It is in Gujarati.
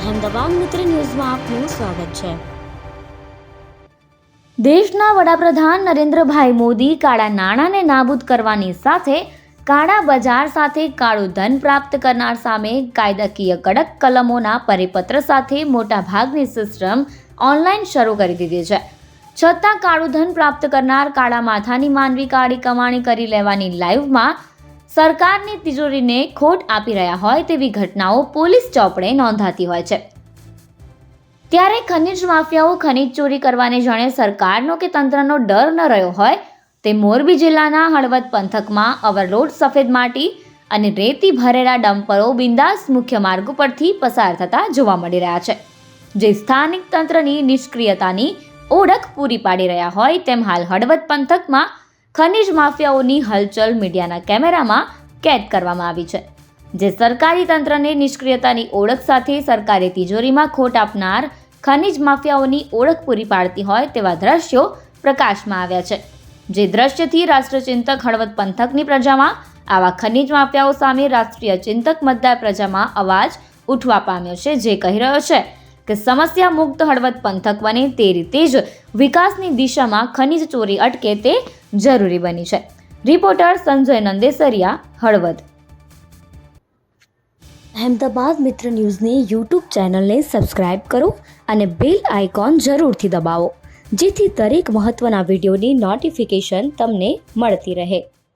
અહેમદાબાદ મિત્ર ન્યૂઝમાં આપનું સ્વાગત છે. દેશના વડાપ્રધાન નરેન્દ્રભાઈ મોદી કાળા નાણાંને નાબૂદ કરવાની સાથે કાળા બજાર સાથે કાળું ધન પ્રાપ્ત કરનાર સામે કાયદાકીય કડક કલમોના પરિપત્ર સાથે મોટા ભાગની સિસ્ટમ ઓનલાઈન શરૂ કરી દીધી છે. છતાં કાળું ધન પ્રાપ્ત કરનાર કાળા માથાની માનવી કાળી કમાણી કરી લેવાની લાઈવમાં સરકારની તિજોરીને ખોટ આપી રહ્યા હોય તેવી ઘટનાઓ પોલીસ ચોપડે નોંધાતી હોય છે. ત્યારે ખનિજ માફિયાઓ ખનિજ ચોરી કરવાને જાણે સરકારનો કે તંત્રનો ડર ન રહ્યો હોય, તે મોરબી જિલ્લાના હળવદ પંથકમાં ઓવરલોડ સફેદ માટી અને રેતી ભરેલા ડમ્પરો બિંદાસ મુખ્ય માર્ગ પરથી પસાર થતા જોવા મળી રહ્યા છે. જે સ્થાનિક તંત્રની નિષ્ક્રિયતાની ઓળખ પૂરી પાડી રહ્યા હોય, તેમ હાલ હળવદ પંથકમાં ખનિજ માફિયાઓની હલચલ મીડિયાના કેમેરામાં કેદ કરવામાં આવી છે, જે સરકારી તંત્રને નિષ્ક્રિયતાની ઓળખ સાથે સરકારી તિજોરીમાં ખોટ આપનાર ખનિજ માફિયાઓની ઓળખ પૂરી પાડતી હોય તેવા દ્રશ્યો પ્રકાશમાં આવ્યા છે, જે દ્રશ્યથી રાષ્ટ્રચિંતક હળવદ પંથકની પ્રજામાં આવા ખનિજ માફિયાઓ સામે રાષ્ટ્રીય ચિંતક મતદાર પ્રજામાં અવાજ ઉઠવા પામ્યો છે, જે કહી રહ્યો છે કે સમસ્યા મુક્ત હળવદ પંથક બને તે રીતે જ વિકાસની દિશામાં ખનિજ ચોરી અટકે તે જરૂરી બની છે. રિપોર્ટર સંજય નંદેસરિયા, હળવદ. અહેમદાબાદ મિત્ર ન્યૂઝની યુટ્યુબ ચેનલને સબસ્ક્રાઇબ કરો અને બેલ આઇકોન જરૂરથી દબાવો, જેથી દરેક મહત્ત્વના વિડીયોની નોટિફિકેશન તમને મળતી રહે.